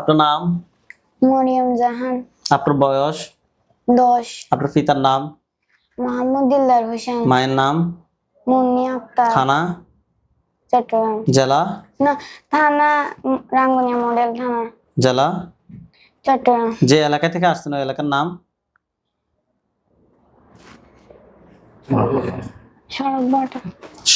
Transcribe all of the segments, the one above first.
আপনার নাম? মরিয়ম জাহান। আপনার বয়স? দশ। আপনার পিতার নাম? মোহাম্মদ দিলদার হোসেন। মায়ের নাম? মুন্নি আক্তার। থানা? চট্টগ্রাম। জেলা? না থানা রাঙ্গুনিয়া মডেল থানা। জেলা? চট্টগ্রাম। যে এলাকা থেকে আসছেন ওই এলাকার নাম?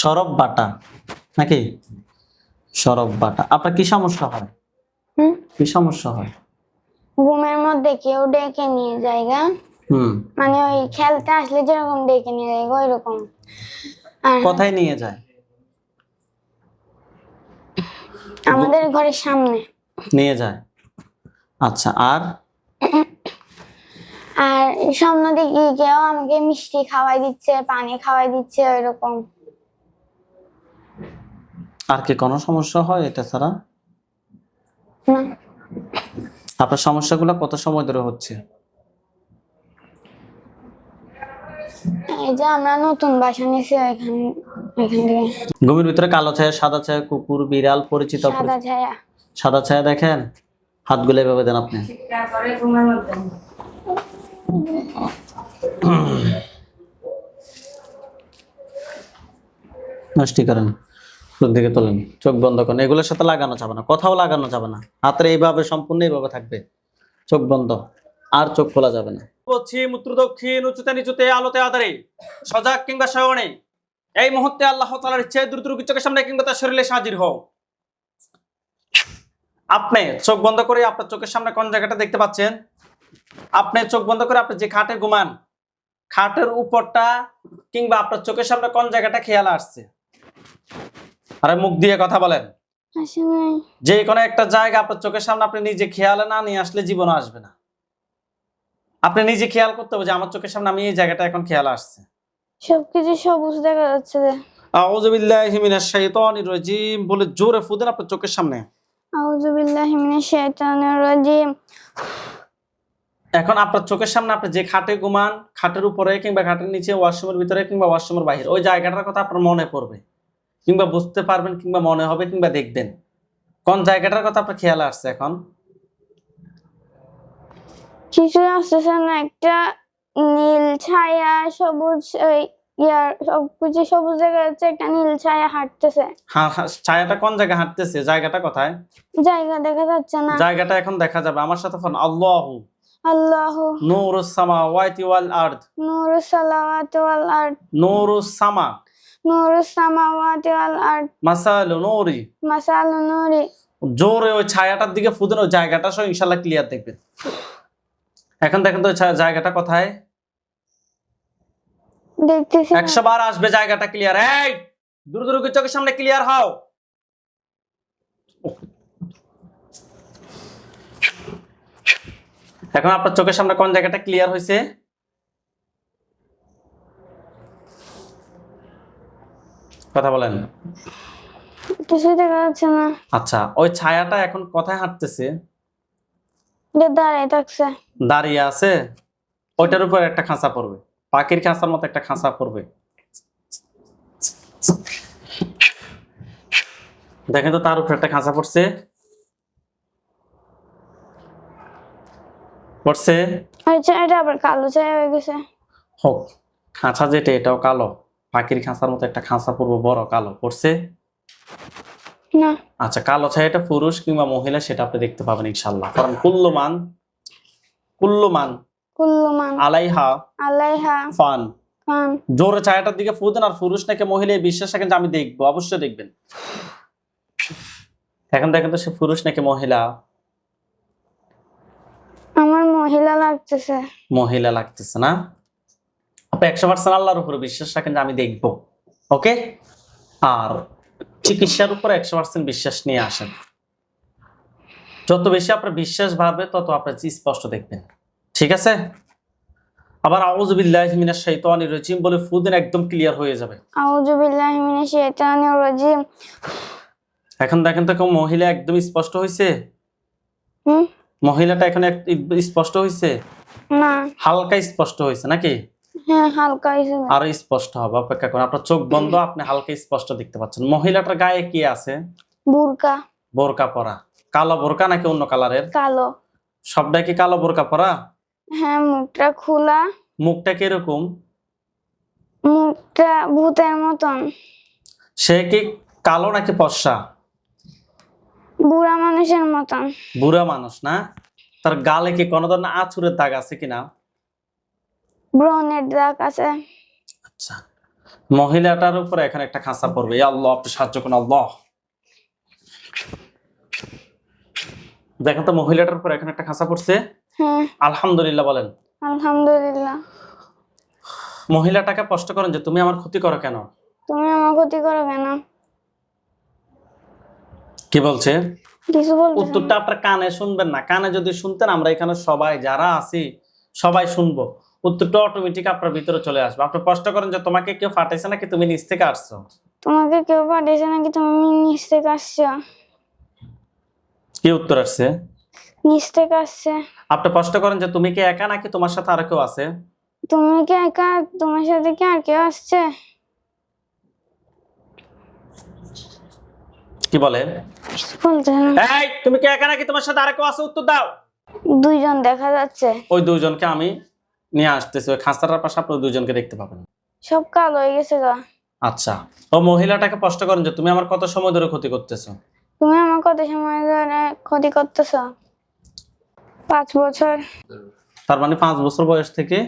সরব বাটা। নাকি? সরব বাটা। আপনার কি সমস্যা হয়? হুম? কি সমস্যা হয়? ঘুমের মধ্যে কেউ ডেকে নিয়ে জায়গা হুম। মানে ওই খেলতে আসলে যেরকম ডেকে নিয়ে যায় ওই রকম আর কোথায় নিয়ে যায়? আমাদের ঘরের সামনে। নিয়ে যায়? আচ্ছা আর? আর স্বপ্ন দেখি কেউ আমাকে মিষ্টি খাওয়াই দিচ্ছে পানি খাওয়াই দিচ্ছে ওইরকম। আর কি কোনো সমস্যা হয় এটা ছাড়া? আপনার সমস্যাগুলো কত সময় ধরে হচ্ছে? এই যে আমরা নতুন বাসা নিয়েছি এখান এখান থেকে। ঘুমের ভিতরে কালো ছায়া সাদা ছায়া কুকুর বিড়াল পরিচিত সাদা ছায়া। সাদা ছায়া দেখেন? হাতগুলো এভাবে দেন আপনি। নষ্টি করেন। দিকে তোলেন, চোখ বন্ধ করেন, এগুলোর সাথে লাগানো যাবে না, কোথাও লাগানো যাবে না, হাতের এইভাবে সম্পূর্ণ এইভাবে থাকবে, চোখ বন্ধ, আর চোখ খোলা যাবে না। দক্ষিণ, উঁচুতে নিচুতে, আলোতে সজাগ কিংবা শয়নে, এই মুহূর্তে আল্লাহ তালার দ্রুত রুগীর চোখের সামনে কিংবা তার শরীরে হাজির হও আপনি চোখ বন্ধ করে আপনার চোখের সামনে কোন জায়গাটা দেখতে পাচ্ছেন? আপনি চোখ বন্ধ করে আপনি যে খাটে ঘুমান, খাটের উপরটা কিংবা আপনার চোখের সামনে কোন জায়গাটা খেয়াল আসছে? আরে মুখ দিয়ে কথা বলেন। যে কোনো একটা জায়গা আপনার চোখের সামনে আপনি নিজে খেয়ালে না নিয়ে আসলে জীবন আসবে না। আপনি নিজে খেয়াল করতে হবে যে আমার চোখের সামনে আমি এই জায়গাটা এখন খেয়াল আসছে। সবকিছু সবুজ দেখা যাচ্ছে যে। আউযু বিল্লাহি মিনাশ শাইতানির রাজিম বলে জোরে ফুদেন আপনার চোখের সামনে। আউযু বিল্লাহি মিনাশ শাইতানির রাজিম। এখন আপনার চোখের সামনে আপনি যে খাটে ঘুমান খাটের উপরে কিংবা খাটের নিচে ওয়াশরুমের ভিতরে কিংবা ওয়াশরুমের বাইরে ওই জায়গাটার কথা আপনার মনে পড়বে। কিংবা বুঝতে পারবেন কিংবা মনে হবে কিংবা দেখবেন। কোন জায়গাটার কথা আপনার খেয়াল আসছে এখন? কিছু আসতেছে না একটা নীল ছায়া সবুজ ওই ইয়ার সবকিছু সবুজ দেখা যাচ্ছে একটা নীল ছায়া হাঁটতেছে। হ্যাঁ হ্যাঁ, ছায়াটা কোন জায়গায় হাঁটতেছে? জায়গাটা কোথায়? জায়গা দেখা যাচ্ছে না। জায়গাটা এখন দেখা যাবে। আমার সাথে ফোন আল্লাহ। আল্লাহ। নূরুস সামাওয়াতি ওয়াল আরদ। নূরু সালাওয়াতি ওয়াল আরদ। নূরুস সামা। নূরু সামাওয়াতি ওয়াল আরদ মাসালু নূরি মাসালু নূরি জোরে ওই ছায়াটার দিকে ফুদেন ওই জায়গাটা সব ইনশাল্লাহ ক্লিয়ার দেখবেন এখন দেখেন তো জায়গাটা কোথায়? দেখতেছি না। একশো বার আসবে জায়গাটা ক্লিয়ার এই দূর দূর চোখের সামনে ক্লিয়ার হও। এখন আপনার চোখের সামনে কোন জায়গাটা ক্লিয়ার হয়েছে? কথা বলেন। কিছুই দেখা যাচ্ছে না। আচ্ছা ওই ছায়াটা এখন কোথায় হাঁটতেছে? দাঁড়ায় থাকছে। দাঁড়িয়ে আছে? ওইটার উপর একটা খাঁচা পড়বে। পাখির খাঁচার মতো একটা খাঁচা পড়বে। দেখেন তো তার উপর একটা খাঁচা পড়ছে। পড়ছে? ছায়াটা আবার কালো ছায়া হয়ে গেছে। হোক খাঁচা যেটা এটাও কালো। পাখির খাঁচার মতো একটা খাঁচা পড়ব বড় কালো পড়ছে? না। আচ্ছা কালো ছায়াটা পুরুষ কিংবা মহিলা সেটা আপনি দেখতে পাবেন ইনশাল্লাহ কারণ কুল্লমান কুল্লমান। কুল্লুমান। আলাইহা। আলাইহা। ফান। জোরে ছায়াটার দিকে ফুদেন আর পুরুষ নাকি মহিলা বিশ্বাস রাখেন যে আমি দেখব অবশ্যই দেখবেন। এখন দেখেন তো সে পুরুষ নাকি মহিলা? আমার মহিলা লাগতেছে। মহিলা লাগতেছে না? আপনি একশো পার্সেন্ট আল্লাহর উপরে বিশ্বাস রাখেন যে আমি দেখব ওকে আর চিকিৎসার উপর একশো পার্সেন্ট বিশ্বাস নিয়ে আসেন। যত বেশি আপনার বিশ্বাস বাড়বে তত আপনার স্পষ্ট দেখবেন ঠিক আছে? আবার আউজবিল্লাহ মিনাশ শাইতানির রাজিম বলে একদম ক্লিয়ার হয়ে যাবে। আউযু বিল্লাহি মিনাশ শাইতানির রাজিম। এখন দেখেন তো মহিলা একদম স্পষ্ট হয়েছে হুম? মহিলাটা এখন স্পষ্ট হয়েছে না। হালকা স্পষ্ট হয়েছে নাকি? হ্যাঁ হালকা আরও স্পষ্ট হবে অপেক্ষা করুন। আপনার চোখ বন্ধ আপনি হালকা স্পষ্ট দেখতে পাচ্ছেন। মহিলাটার গায়ে কি আছে? বুরকা। বোরকা পরা। কালো বোরকা নাকি অন্য কালারের? কালো। সবটাই কি কালো বোরকা পরা? হ্যাঁ মুখটা খোলা। মুখটা কীরকম? মুখটা ভূতের মতন। সে কি কালো নাকি পশা বুড়া মানুষের মতন। বুড়া মানুষ না? তার গালে কি কোনো ধরনের আছুরের দাগ আছে কিনা? ব্রণের দাগ আছে। আচ্ছা। মহিলাটার উপরে এখানে একটা খাঁচা পড়বে। আল্লাহ আপনি সাহায্য করুন আল্লাহ। দেখেন তো মহিলাটার উপরে এখানে একটা খাঁচা পড়ছে। আলহামদুলিল্লাহ বলেন। আলহামদুলিল্লাহ। মহিলাটাকে করেন যে তুমি আমার ক্ষতি করো কেন? তুমি আমার ক্ষতি করো কেন? কি বলছে? কিছু বলতে উত্তরটা আপনার কানে শুনবেন না। কানে যদি শুনতেন আমরা এখানে সবাই যারা আছি সবাই শুনব। উত্তরটা অটোমেটিক আপনার ভিতরে চলে আসবে। আপনি প্রশ্ন করেন যে তোমাকে কেউ ফাটাইছে নাকি তুমি নিচ থেকে আসছো? তোমাকে কেউ পাঠিয়েছে নাকি তুমি নিচ থেকে আসছো? কি উত্তর আসছে? নিচ থেকে আসছে। আপনি প্রশ্ন করেন যে তুমি কি একা নাকি তোমার সাথে আর কেউ আছে? তুমি কি একা? তোমার সাথে কি আর কেউ আসছে? কি বলে? এই তুমি কি একা নাকি তোমার সাথে আর কেউ আছে? উত্তর দাও। দুইজন দেখা যাচ্ছে। ওই দুইজনকে আমি নিয়ে আসতেছি ওই খাঁচাটার পাশে আপনি ওই দুইজনকে দেখতে পাবেন। সব কালো হয়ে গেছে গা। আচ্ছা ও মহিলাটাকে প্রশ্ন করেন যে তুমি আমার কত সময় ধরে ক্ষতি করতেছো? তুমি আমার কত সময় ধরে ক্ষতি করতেছ? পাঁচ বছর। তার মানে পাঁচ বছর বয়স থেকে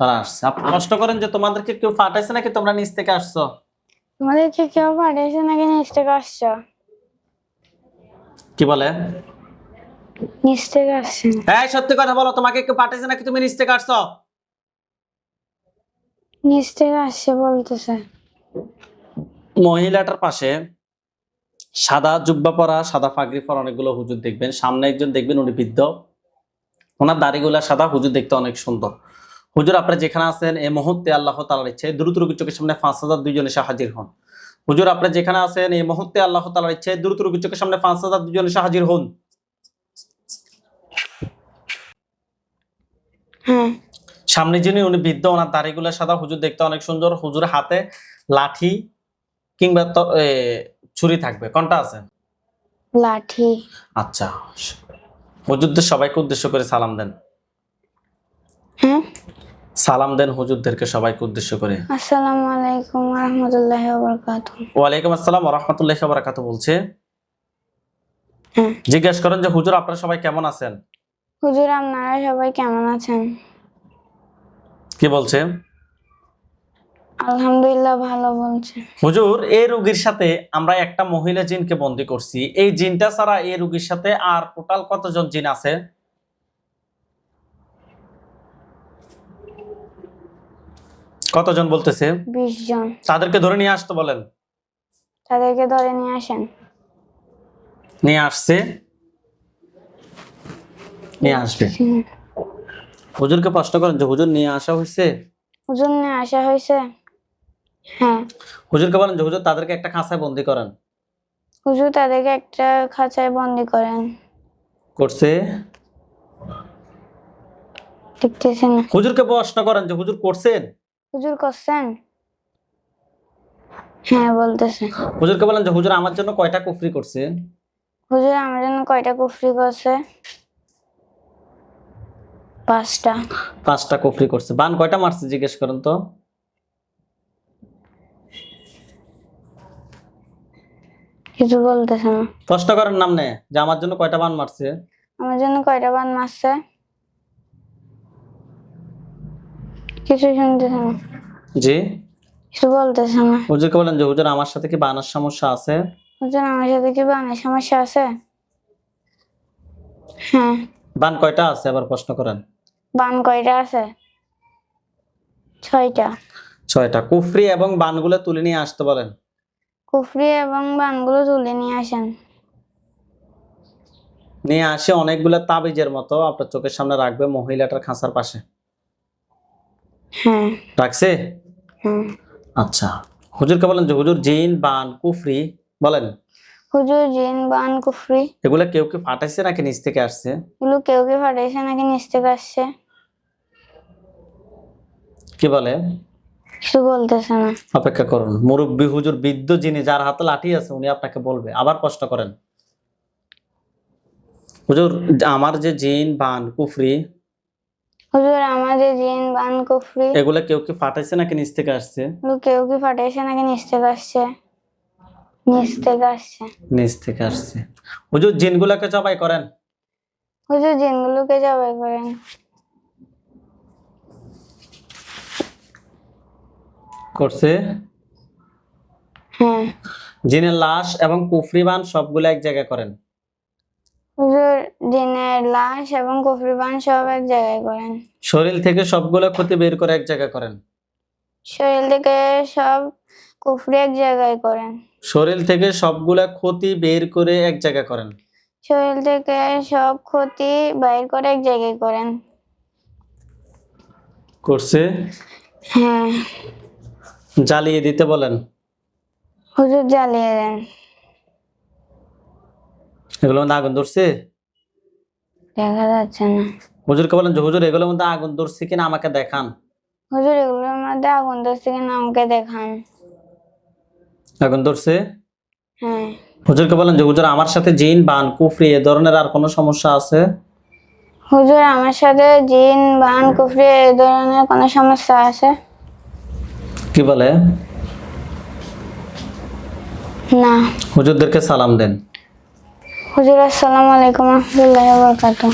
তারা আসছে। আপনি প্রশ্ন করেন যে তোমাদেরকে কেউ ফাটাইছে নাকি? তোমরা নিচ থেকে আসছো? তোমাদেরকে কেউ পাঠিয়েছে নাকি নিচ থেকে আসছো? কি বলে? নিচ থেকে আসছে এই সত্যি কথা বলো তোমাকে কেউ পাঠাইছে নাকি তুমি নিচ থেকে আসছো নিচ থেকে আসছে বলতেছে। মহিলাটার পাশে সাদা জুব্বা পরা সাদা পাগড়ি পরা অনেকগুলো হুজুর দেখবেন। সামনে একজন দেখবেন উনি বৃদ্ধ। ওনার দাড়িগুলা সাদা হুজুর দেখতে অনেক সুন্দর। হুজুর আপনারা যেখানে আছেন এই মুহূর্তে আল্লাহ তালার ইচ্ছে দ্রুত রোগীর চোখের সামনে পাঁচ হাজার দুইজন এসে হাজির হন। হুজুর আপনারা যেখানে আছেন এই মুহূর্তে আল্লাহ তালার ইচ্ছে দ্রুত রোগীর চোখের সামনে পাঁচ হাজার দুইজন এসে হাজির হন। সামনে যিনি উনি বৃদ্ধ ওনার দাড়িগুলো সাদা হুজুর দেখতে অনেক সুন্দর। হুজুর হাতে লাঠি কিংবা ছুরি থাকবে। কোনটা আছে? লাঠি। আচ্ছা। হুজুরদের সবাইকে উদ্দেশ্য করে সালাম দেন। হ্যাঁ। সালাম দেন হুজুরদেরকে সবাইকে উদ্দেশ্য করে। আসসালামু আলাইকুম রহমতুল্লাহ বরকাত ওয়ালাইকুম আসসালাম রহমতুল্লাহ বারাকাত বলছে। হ্যাঁ। জিজ্ঞেস করেন যে হুজুর আপনারা সবাই কেমন আছেন? হুজুর আপনারা সবাই কেমন আছেন? কি বলছে আলহামদুলিল্লাহ ভালো বলছে। হুজুর এই রোগীর সাথে আমরা একটা মহিলা জিনকে বন্দি করছি। এই জিনটা ছাড়া এই রোগীর সাথে আর টোটাল কতজন জিন আছে? কতজন বলতেছে? বিশ জন তাদেরকে ধরে নিয়ে আসতে বলেন। তাদেরকে ধরে নিয়ে আসেন। নিয়ে আসছে। নিয়ে আসবে। হুজুরকে প্রশ্ন করেন যে হুজুর নিয়ে আসা হয়েছে হুজুর নিয়ে আসা হয়েছে হ্যাঁ। হুজুরকে বলেন যে হুজুর তাদেরকে একটা খাঁচায় বন্দি করেন। হুজুর তাদেরকে একটা খাঁচায় বন্দি করেন। করছে? দেখতেছি না। হুজুরকে প্রশ্ন করেন যে হুজুর করছেন? হুজুর করছেন? হ্যাঁ বলতেছে। হুজুরকে বলেন যে হুজুর আমার জন্য কয়টা কুফরি করছে হুজুর আমার জন্য কয়টা কুফরি করছে? পাঁচটা। পাঁচটা কুফরি করছে। বান কয়টা মারছে জিজ্ঞেস করেন তো। কিছু বলতেছে না। প্রশ্ন করেন নাম নে যে আমার জন্য কয়টা বান মারছে। আমার জন্য কয়টা বান মারছে? কিছু শুনতেছে না। জি। কিছু বলতেছে না। হুজুরকে বলেন যে হুজুর আমার সাথে কি বানার সমস্যা আছে? হুজুর আমার সাথে কি বানের সমস্যা আছে? হ্যাঁ। বান কয়টা আছে? আবার প্রশ্ন করেন। বান কয়টা আছে? ছয়টা। ছয়টা। কুফরি এবং বানগুলো তুলে নিয়ে আসতে বলেন। কুফরি এবং বানগুলো তুলে নিয়ে আসেন। নিয়ে আসে অনেকগুলো তাবিজের মতো আপনার চোখের সামনে রাখবে মহিলাটার খাঁচার পাশে। হ্যাঁ। রাখছে? হ্যাঁ। আচ্ছা। হুজুরকে বলেন যে হুজুর জিন বান কুফরি বলেন। হুজুর জিন বান কুফরি। এগুলো কেউ কি ফাটাইছে নাকি নিচ থেকে আসছে? এগুলো কেউ কি ফাটাইছে নাকি নিচ থেকে আসছে? কি বলে? কিছু বলতেছে না। অপেক্ষা করুন। মুরব্বী হুজুর বৃদ্ধ যিনি যার হাতে লাঠি আছে উনি আপনাকে বলবে। আবার প্রশ্ন করেন। হুজুর আমার যে জিন বান কুফরি হুজুর আমাদের জিন বান কুফরি এগুলা কেউ কি ফাটাইছে নাকি নিচ থেকে আসছে? কেউ কি পাঠিয়েছে নাকি নিচ থেকে আসছে? নিচ থেকে আসছে। নিচ থেকে আসছে। হুজুর জিনগুলাকে জবাই করেন। হুজুর জিনগুলোকে জবাই করেন। করছে? হ্যাঁ। জিনের লাশ এবং কুফরি বান সবগুলো এক জায়গায় করেন। হুজুর জিনের লাশ এবং কুফরি বান সব এক জায়গায় করেন। শরীর থেকে সবগুলো ক্ষতি বের করে এক জায়গায় করেন। শরীর থেকে সব কুফরি এক জায়গায় করেন। শরীর থেকে সবগুলা ক্ষতি বের করে এক জায়গায় করেন। শরীর থেকে সব ক্ষতি বাইর করে এক জায়গায় করেন। করছে? হ্যাঁ। জ্বালিয়ে দিতে বলেন। হুজুর জ্বালিয়ে দেন। এগুলোর মধ্যে আগুন ধরছে? দেখা যাচ্ছে না। হুজুরকে বলেন যে হুজুর এগুলোর মধ্যে আগুন ধরছে কিনা আমাকে দেখান। হুজুর এগুলোর মধ্যে আগুন ধরছে কিনা আমাকে দেখান। আগুন ধরছে। হ্যাঁ। হুজুরকে বলেন যে হুজুর আমার সাথে জিন বান কুফরি এ ধরনের আর কোনো সমস্যা আছে? হুজুর আমার সাথে জিন বান কুফরি এই ধরনের কোনো সমস্যা আছে? কি বলে? না। হুজুরদেরকে সালাম দেন। হুজুর আসসালামু আলাইকুম রহমতুল্লাহ বরকাতুহ।